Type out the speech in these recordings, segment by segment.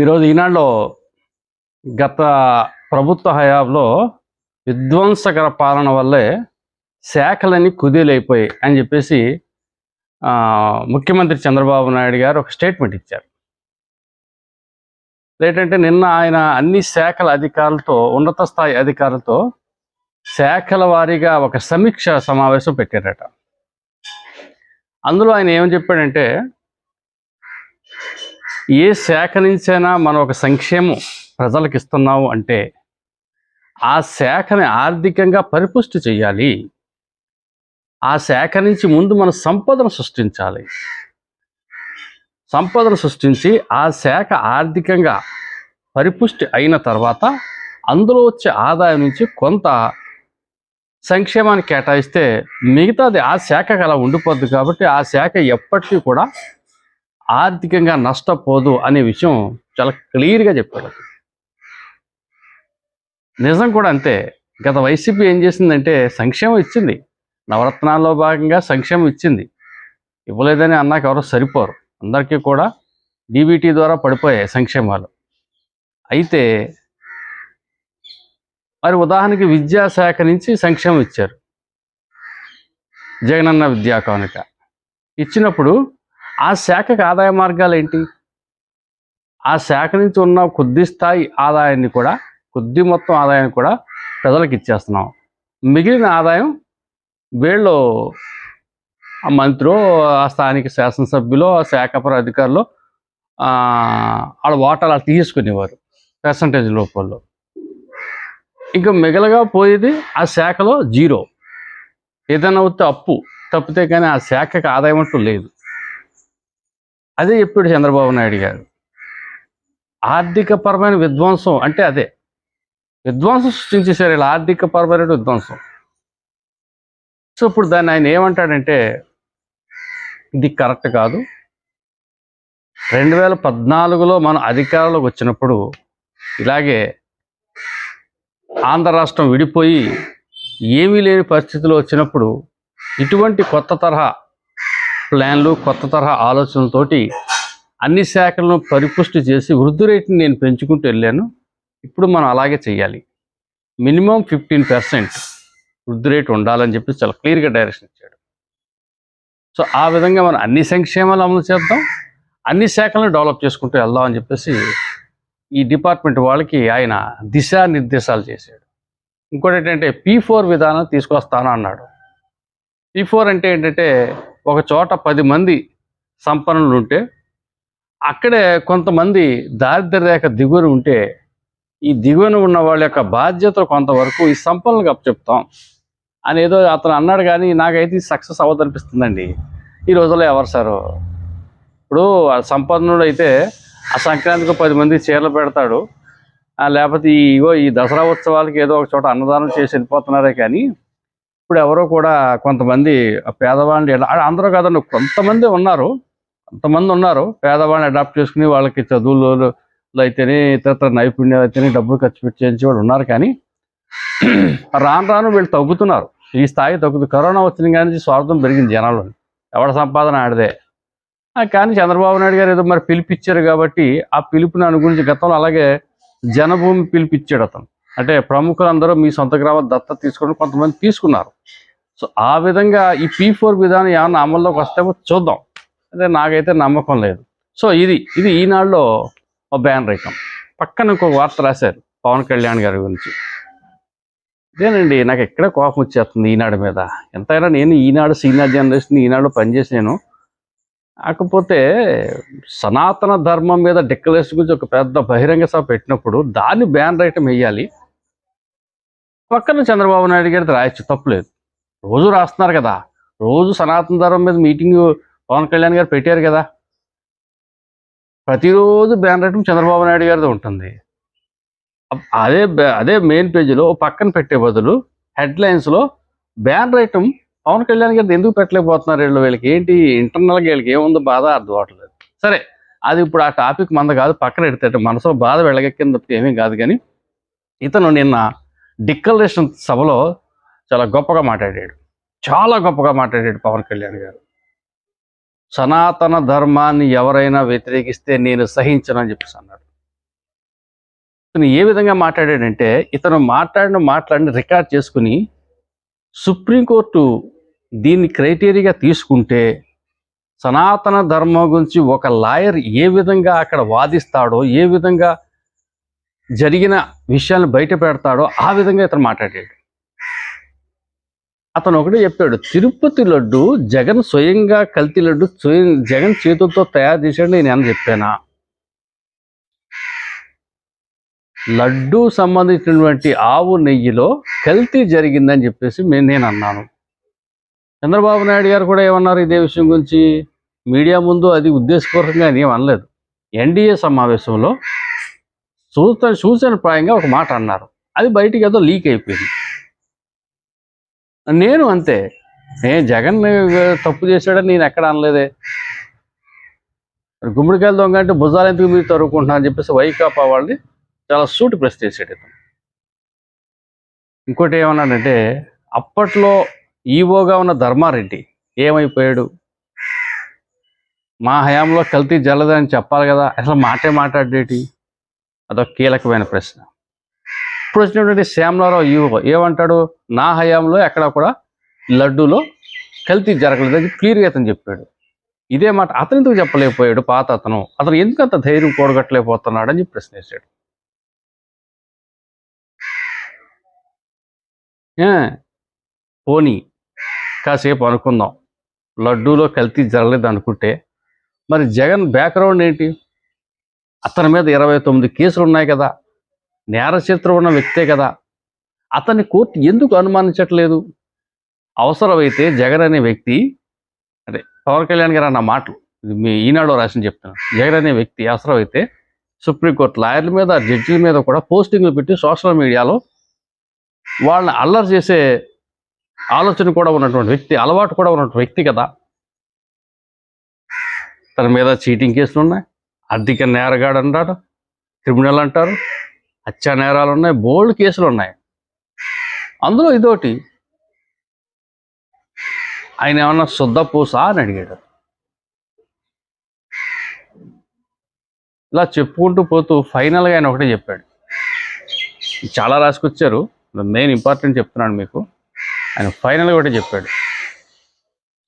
ఈరోజు ఈనాడులో గత ప్రభుత్వ హయాంలో విధ్వంసకర పాలన వల్లే శాఖలన్నీ కుదేలైపోయాయి అని చెప్పేసి ముఖ్యమంత్రి చంద్రబాబు నాయుడు గారు ఒక స్టేట్మెంట్ ఇచ్చారు. ఏంటంటే నిన్న ఆయన అన్ని శాఖల అధికారులతో ఉన్నత స్థాయి అధికారులతో శాఖల వారీగా ఒక సమీక్ష సమావేశం పెట్టారట. అందులో ఆయన ఏమని చెప్పాడంటే ఏ శాఖ నుంచైనా మనం ఒక సంక్షేమం ప్రజలకు ఇస్తున్నాము అంటే ఆ శాఖని ఆర్థికంగా పరిపుష్టి చేయాలి ఆ శాఖ నుంచి ముందు మన సంపదను సృష్టించాలి. సంపదను సృష్టించి ఆ శాఖ ఆర్థికంగా పరిపుష్టి అయిన తర్వాత అందులో వచ్చే ఆదాయం నుంచి కొంత సంక్షేమాన్ని కేటాయిస్తే మిగతాది ఆ శాఖకు అలా ఉండిపోద్ది కాబట్టి ఆ శాఖ ఎప్పటికీ కూడా ఆర్థికంగా నష్టపోదు అనే విషయం చాలా క్లియర్గా చెప్పాడు. నిజం కూడా అంతే. గత వైసీపీ ఏం చేసిందంటే సంక్షేమం ఇచ్చింది. నవరత్నాల్లో భాగంగా సంక్షేమం ఇచ్చింది. ఇవ్వలేదని అన్నాక ఎవరో సరిపోరు. అందరికీ కూడా డీబీటీ ద్వారా పడిపోయాయి సంక్షేమాలు. అయితే మరి ఉదాహరణకి విద్యాశాఖ నుంచి సంక్షేమం ఇచ్చారు. జగనన్న విద్యా కానుక ఇచ్చినప్పుడు ఆ శాఖకు ఆదాయ మార్గాలు ఏంటి? ఆ శాఖ నుంచి ఉన్న కొద్ది స్థాయి ఆదాయాన్ని కూడా కొద్ది మొత్తం ఆదాయాన్ని కూడా ప్రజలకు ఇచ్చేస్తున్నాం. మిగిలిన ఆదాయం వీళ్ళు ఆ మంత్రో ఆ స్థానిక శాసనసభ్యులు ఆ శాఖపర అధికారులు వాళ్ళ వాటాలు అలా తీసుకునేవారు పర్సంటేజ్ లోపల్లో. ఇంకా మిగలగా పోయేది ఆ శాఖలో జీరో. ఏదైనా వస్తే అప్పు తప్పితే కానీ ఆ శాఖకు ఆదాయం అంటూ లేదు. అదే చెప్పాడు చంద్రబాబు నాయుడు గారు. ఆర్థిక పరమైన విధ్వంసం అంటే అదే. విధ్వంసం సృష్టించేశారు ఇలా ఆర్థిక పరమైన విధ్వంసం. సో ఇప్పుడు దాన్ని ఆయన ఏమంటాడంటే ఇది కరెక్ట్ కాదు. రెండు వేల పద్నాలుగులో మన అధికారంలోకి వచ్చినప్పుడు ఇలాగే ఆంధ్ర రాష్ట్రం విడిపోయి ఏమీ లేని పరిస్థితులు వచ్చినప్పుడు ఇటువంటి కొత్త తరహా ప్లాన్లు కొత్త తరహా ఆలోచనలతోటి అన్ని శాఖలను పరిపుష్టి చేసి వృద్ధి రేటుని నేను పెంచుకుంటూ వెళ్ళాను. ఇప్పుడు మనం అలాగే చేయాలి మినిమం ఫిఫ్టీన్ పర్సెంట్ వృద్ధి రేటు ఉండాలని చెప్పి చాలా క్లియర్గా డైరెక్షన్ ఇచ్చాడు. సో ఆ విధంగా మనం అన్ని సంక్షేమాలు అమలు చేద్దాం. అన్ని శాఖలను డెవలప్ చేసుకుంటూ వెళ్దాం అని చెప్పేసి ఈ డిపార్ట్మెంట్ వాళ్ళకి ఆయన దిశానిర్దేశాలు చేశాడు. ఇంకోటి ఏంటంటే పీ ఫోర్ విధానం తీసుకొస్తాను అన్నాడు. పీ ఫోర్ అంటే ఏంటంటే ఒక చోట పది మంది సంపన్నులు ఉంటే అక్కడే కొంతమంది దారిద్ర రేఖ దిగువన ఉంటే ఈ దిగువన ఉన్న వాళ్ళ యొక్క బాధ్యతలు కొంతవరకు ఈ సంపన్నులకు అప్పచెప్తాం. అని ఏదో అతను అన్నాడు కానీ నాకైతే సక్సెస్ అవ్వదనిపిస్తుందండి. ఈ రోజుల్లో ఎవరు సారు? ఇప్పుడు ఆ సంపన్నుడు అయితే ఆ సంక్రాంతికి పది మంది చీరలు పెడతాడు. లేకపోతే ఈ ఇగో ఈ దసరా ఉత్సవాలకి ఏదో ఒక చోట అన్నదానం చేసి వెళ్ళిపోతున్నారే కానీ ఇప్పుడు ఎవరో కూడా కొంతమంది ఆ పేదవాళ్ళని అందరూ కాదండి కొంతమంది ఉన్నారు. కొంతమంది ఉన్నారు. పేదవాళ్ళని అడాప్ట్ చేసుకుని వాళ్ళకి చదువులు అయితేనే ఇతర నైపుణ్యాలు అయితేనే డబ్బులు ఖర్చు పెట్టేయించి వాళ్ళు ఉన్నారు కానీ రాను రాను వీళ్ళు తగ్గుతున్నారు. ఈ స్థాయి తగ్గుతుంది. కరోనా వచ్చిన కానీ స్వార్థం పెరిగింది జనాలు ఎవడ సంపాదన ఆడదే. కానీ చంద్రబాబు నాయుడు గారు ఏదో మరి పిలిపిచ్చారు కాబట్టి ఆ పిలుపుని అనుగురించి గతంలో అలాగే జనభూమి పిలిపిచ్చాడు అతను. అంటే ప్రముఖులందరూ మీ సొంత గ్రామ దత్త తీసుకుని కొంతమంది తీసుకున్నారు. సో ఆ విధంగా ఈ పీ ఫోర్ విధానం ఏమన్నా అమల్లోకి వస్తేమో చూద్దాం. అదే నాకైతే నమ్మకం లేదు. సో ఇది ఇది ఈనాడులో ఒక బ్యాన్ రైకం పక్కన ఇంకొక వార్త రాశారు పవన్ కళ్యాణ్ గారి గురించి. ఇదేనండి నాకు ఎక్కడ కోపం వచ్చేస్తుంది ఈనాడు మీద. ఎంతైనా నేను ఈనాడు సీనియర్ జనరేషన్ ఈనాడు పనిచేసాను కాకపోతే సనాతన ధర్మం మీద డిక్లరేషన్ గురించి ఒక పెద్ద బహిరంగ సభ పెట్టినప్పుడు దాన్ని బ్యాన్ రైటం వేయాలి. పక్కన చంద్రబాబు నాయుడు గారిది రాయొచ్చు తప్పులేదు రోజు రాస్తున్నారు కదా. రోజు సనాతన ధర్మం మీద మీటింగ్ పవన్ కళ్యాణ్ గారు పెట్టారు కదా. ప్రతిరోజు బ్యాన్ రైటం చంద్రబాబు నాయుడు గారిది ఉంటుంది. అదే బ్యా- అదే మెయిన్ పేజీలో ఓ పక్కన పెట్టే బదులు హెడ్లైన్స్లో బ్యాన్ రైటం పవన్ కళ్యాణ్ గారిది ఎందుకు పెట్టలేకపోతున్నారు వీళ్ళు? వీళ్ళకి ఏంటి ఇంటర్నల్గా వీళ్ళకి ఏముందో బాధ? అర్థం అవట్లేదు సరే అది ఇప్పుడు ఆ టాపిక్ మంద కాదు. పక్కన పెడితే మనసులో బాధ వెళ్ళగక్కింది తప్పితే ఏమీ కాదు కానీ ఇతను నిన్న డిక్లరేషన్ సభలో చాలా గొప్పగా మాట్లాడాడు. చాలా గొప్పగా మాట్లాడాడు పవన్ కళ్యాణ్ గారు. సనాతన ధర్మాన్ని ఎవరైనా వ్యతిరేకిస్తే నేను సహించను అని చెప్పేసి అన్నాడు. ఇతను ఏ విధంగా మాట్లాడాడంటే ఇతను మాట్లాడిన మాట్లాడిన రికార్డ్ చేసుకుని సుప్రీంకోర్టు దీన్ని క్రైటీరియాగా తీసుకుంటే సనాతన ధర్మం గురించి ఒక లాయర్ ఏ విధంగా అక్కడ వాదిస్తాడో ఏ విధంగా జరిగిన విషయాలను బయట పెడతాడో ఆ విధంగా ఇతను మాట్లాడాడు. అతను ఒకటే చెప్పాడు తిరుపతి లడ్డు జగన్ స్వయంగా కల్తీ లడ్డు స్వయం జగన్ చేతులతో తయారు చేశాడు నేను ఏమని చెప్పానా? లడ్డు సంబంధించినటువంటి ఆవు నెయ్యిలో కల్తీ జరిగిందని చెప్పేసి నేను అన్నాను. చంద్రబాబు నాయుడు గారు కూడా ఏమన్నారు ఇదే విషయం గురించి? మీడియా ముందు అది ఉద్దేశపూర్వకంగా అని అనలేదు. ఎన్డీఏ సమావేశంలో సూచన సూచనప్రాయంగా ఒక మాట అన్నారు. అది బయటికి ఏదో లీక్ అయిపోయింది. నేను అంతే. నేను జగన్ తప్పు చేశాడని నేను ఎక్కడ అనలేదే. గుమ్మడికాయలు దొంగ అంటే భుజాలు ఎందుకు మీరు తరుముకుంటున్నా అని చెప్పేసి వైకాపా వాళ్ళని చాలా సూటి ప్రశ్న చేశాడు ఇతను. ఇంకోటి ఏమన్నాడంటే అప్పట్లో ఈవోగా ఉన్న ధర్మారెడ్డి ఏమైపోయాడు? మా హయాంలో కల్తీ జల్లదని చెప్పాలి కదా అసలు మాటే మాట్లాడేటి? అదొక కీలకమైన ప్రశ్న. ఇప్పుడు వచ్చినటువంటి శ్యామలారావు యువ ఏమంటాడు? నా హయాంలో ఎక్కడ కూడా లడ్డూలో కల్తీ జరగలేదని క్లియర్గా అతను చెప్పాడు. ఇదే మాట అతను ఎందుకు చెప్పలేకపోయాడు? పాత అతను. అతను ఎందుకు అంత ధైర్యం కూడగట్టలేకపోతున్నాడు అని ప్రశ్న వేశాడు. పోనీ కాసేపు అనుకుందాం. లడ్డూలో కల్తీ జరగలేదు అనుకుంటే మరి జగన్ బ్యాక్గ్రౌండ్ ఏంటి? అతని మీద ఇరవై తొమ్మిది కేసులు ఉన్నాయి కదా. నేర చరిత్ర ఉన్న వ్యక్తే కదా. అతన్ని కోర్టు ఎందుకు అనుమానించట్లేదు? అవసరమైతే జగన్ అనే వ్యక్తి అదే పవన్ కళ్యాణ్ గారు అన్న మాటలు ఇది మీ ఈనాడు రాసిన చెప్తున్నాను జగన్ అనే వ్యక్తి అవసరమైతే సుప్రీంకోర్టు లాయర్ల మీద జడ్జిల మీద కూడా పోస్టింగ్లు పెట్టి సోషల్ మీడియాలో వాళ్ళని అల్లరి చేసే ఆలోచన కూడా ఉన్నటువంటి వ్యక్తి అలవాటు కూడా ఉన్నటువంటి వ్యక్తి కదా. తన మీద చీటింగ్ కేసులు ఉన్నాయి. ఆర్థిక నేరగాడు అంటారు క్రిమినల్ అంటారు హత్యా నేరాలు ఉన్నాయి బోల్డ్ కేసులు ఉన్నాయి. అందులో ఇదోటి ఆయన ఏమన్నా శుద్ధ పూసా అని అడిగాడు. ఇలా చెప్పుకుంటూ పోతూ ఫైనల్గా ఆయన ఒకటే చెప్పాడు. చాలా రాసుకొచ్చారు మెయిన్ ఇంపార్టెంట్ చెప్తున్నాను మీకు. ఆయన ఫైనల్గా ఒకటే చెప్పాడు.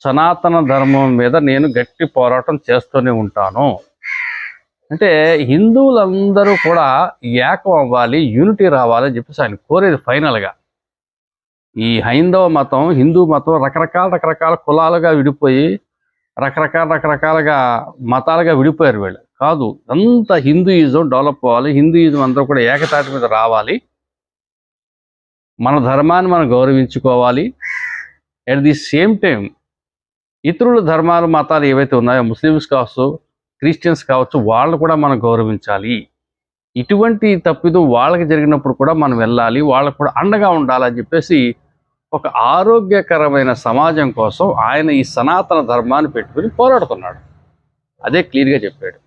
సనాతన ధర్మం మీద నేను గట్టి పోరాటం చేస్తూనే ఉంటాను. అంటే హిందువులందరూ కూడా ఏకం అవ్వాలి యూనిటీ రావాలని చెప్పేసి ఆయన కోరేది ఫైనల్గా. ఈ హైందవ మతం హిందూ మతం రకరకాల రకరకాల కులాలుగా విడిపోయి రకరకాల రకరకాలుగా మతాలుగా విడిపోయారు వీళ్ళు. కాదు అంత హిందూయిజం డెవలప్ అవ్వాలి హిందూయిజం అందరూ కూడా ఏకతాటి మీద రావాలి. మన ధర్మాన్ని మనం గౌరవించుకోవాలి. అట్ ది సేమ్ టైం ఇతరుల ధర్మాలు మతాలు ఏవైతే ఉన్నాయో ముస్లిమ్స్ కావచ్చు క్రిస్టియన్స్ కావచ్చు వాళ్ళు కూడా మనం గౌరవించాలి. ఇటువంటి తప్పిదం వాళ్ళకి జరిగినప్పుడు కూడా మనం వెళ్ళాలి. వాళ్ళకు కూడా అండగా ఉండాలని చెప్పేసి ఒక ఆరోగ్యకరమైన సమాజం కోసం ఆయన ఈ సనాతన ధర్మాన్ని పెట్టుకుని పోరాడుతున్నాడు. అదే క్లియర్గా చెప్పాడు.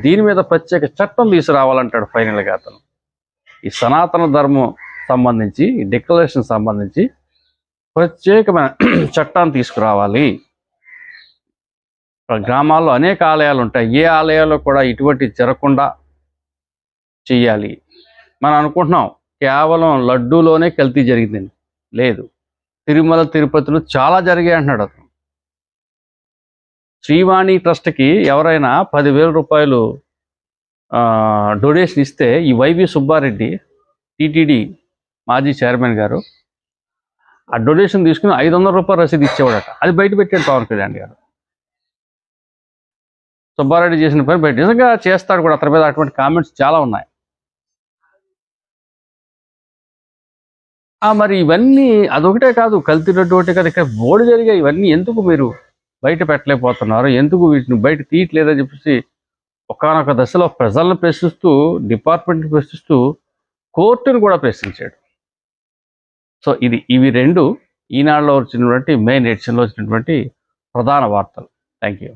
దీని మీద ప్రత్యేక చట్టం తీసుకురావాలంటాడు ఫైనల్గా అతను. ఈ సనాతన ధర్మం సంబంధించి ఈ డిక్లరేషన్ సంబంధించి ప్రత్యేకమైన చట్టాన్ని తీసుకురావాలి. గ్రామాల్లో అనేక ఆలయాలు ఉంటాయి. ఏ ఆలయాల్లో కూడా ఇటువంటి జరగకుండా చెయ్యాలి మనం అనుకుంటున్నాం కేవలం లడ్డూలోనే కల్తీ జరిగిందని లేదు. తిరుమల తిరుపతిలో చాలా జరిగాయి అంటున్నాడు అతను. శ్రీవాణి ట్రస్ట్కి ఎవరైనా పదివేల రూపాయలు డొనేషన్ ఇస్తే ఈ వైవి సుబ్బారెడ్డి టిటిడి మాజీ చైర్మన్ గారు ఆ డొనేషన్ తీసుకుని ఐదు వందల రూపాయలు రసీదు ఇచ్చేవాడట. అది బయట పెట్టాడు పవన్ కళ్యాణ్ గారు. సుబ్బారెడ్డి చేసిన పని బయట నిజంగా చేస్తాడు కూడా అతని మీద అటువంటి కామెంట్స్ చాలా ఉన్నాయి. మరి ఇవన్నీ అదొకటే కాదు కల్తీ లడ్డు కాదు ఇక్కడ బోర్డు జరిగాయి ఇవన్నీ ఎందుకు మీరు బయట పెట్టలేకపోతున్నారు? ఎందుకు వీటిని బయట తీయట్లేదని చెప్పేసి ఒకనొక దశలో ప్రజలను ప్రశ్నిస్తూ డిపార్ట్మెంట్ని ప్రశ్నిస్తూ కోర్టును కూడా ప్రశ్నించాడు. సో ఇది ఇవి రెండు ఈనాడులో వచ్చినటువంటి మెయిన్ ఎడిషన్లో వచ్చినటువంటి ప్రధాన వార్తలు. Thank you